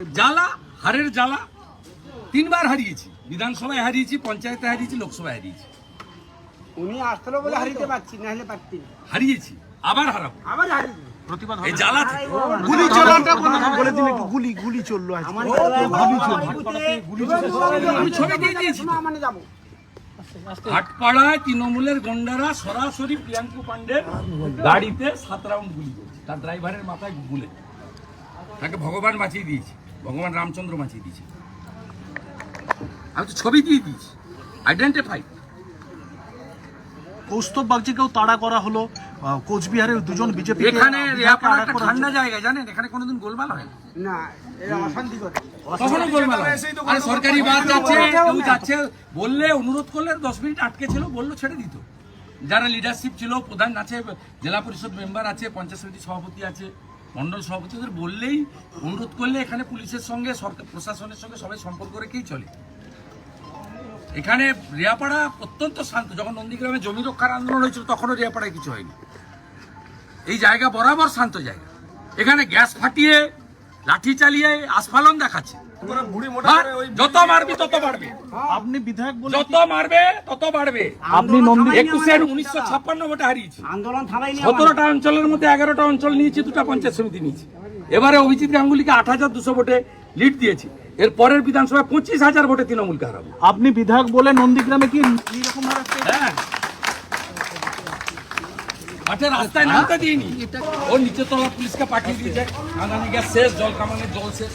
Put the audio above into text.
জ্বালা হারের জ্বালা তিনবার হারিয়েছি। বিধানসভায় হারিয়েছি পঞ্চায়েতে হারিয়েছি লোকসভায় হারিয়েছি। উনি আসছিল বলে হারিতে পারছি না হলে পারছি না। হারিয়েছি আবার হারাবো। আবার হারিয়ে প্রতিবাদ এই জ্বালা গুলি চলাটা বলে- বলে দিন একটু গুলি গুলি চলল আমি ছবি দিয়ে দিয়েছি মানে যাব। হাটপাড়ায় তৃণমূলের গন্ডারা সরাসরি প্রিয়াঙ্কু পান্ডের গাড়িতে সাত রাউন্ড গুলি করছে। তার ড্রাইভারের মাথায় গুলে। তাকে ভগবান বাঁচিয়ে দিয়েছে। ভগবান রামচন্দ্র বাঁচিয়ে দিয়েছে। আমি তো ছবি দিয়ে দিয়েছি। আইডেন্টিফাই কৌস্তব বাগচিকেও তাড়া করা হলো। কোচবিহারের দুজন বিজেপি এখানে ঠান্ডা জায়গা জানেন? এখানে কোনোদিন গোলমাল হয় না। না এরা অশান্তি করে। কখনো গোলমাল না। আরে সরকারি বাস যাচ্ছে কেউ যাচ্ছে। বললে অনুরোধ করলে দশ মিনিট আটকে ছিল বলল ছেড়ে দিত। যারা লিডারশিপ ছিল প্রধান আছে জেলা পরিষদ মেম্বার আছে পঞ্চায়েত সমিতি সভাপতি আছে। মন্ডল সভাপতিদের বললেই, অনুরোধ করলে এখানে পুলিশের সঙ্গে প্রশাসনের সঙ্গে সবাই সম্পর্ক রেখেই চলে। এখানে রিয়াপাড়া অত্যন্ত শান্ত। যখন নন্দীগ্রামে জমি রক্ষার আন্দোলন হয়েছিল, তখনও রিয়াপাড়ায় কিছু হয়নি। এই জায়গা বরাবর শান্ত জায়গা। এখানে গ্যাস ফাটিয়ে লাঠি চালিয়ে আস্ফালন দেখাচ্ছে। হ্যাঁ, যত মারবি তত বাড়বে। আপনি বিধায়ক যত মারবে তত বাড়বে। আপনি একুশের উনিশশো ছাপ্পান্ন ভোটে হারিয়েছি। আন্দোলন সতেরোটা অঞ্চলের মধ্যে এগারোটা অঞ্চল নিয়েছি দুটা পঞ্চায়েত সমিতি নিয়েছি। এবারে অভিজিৎ গাঙ্গুলিকে আট হাজার দুশো ভোটে লিড দিয়েছি। এর পরের বিধানসভায় পঁচিশ হাজার ভোটে তৃণমূলকে হারাবো। আপনি বিধায়ক বলে নন্দীগ্রামে কি এইরকম ভাবে হ্যাঁ। মাঠে রাস্তায় নামতে দিইনি। ও নিচে তলা পুলিশকে পাঠিয়ে দিয়েছে। শেষ জল কামানের জল শেষ।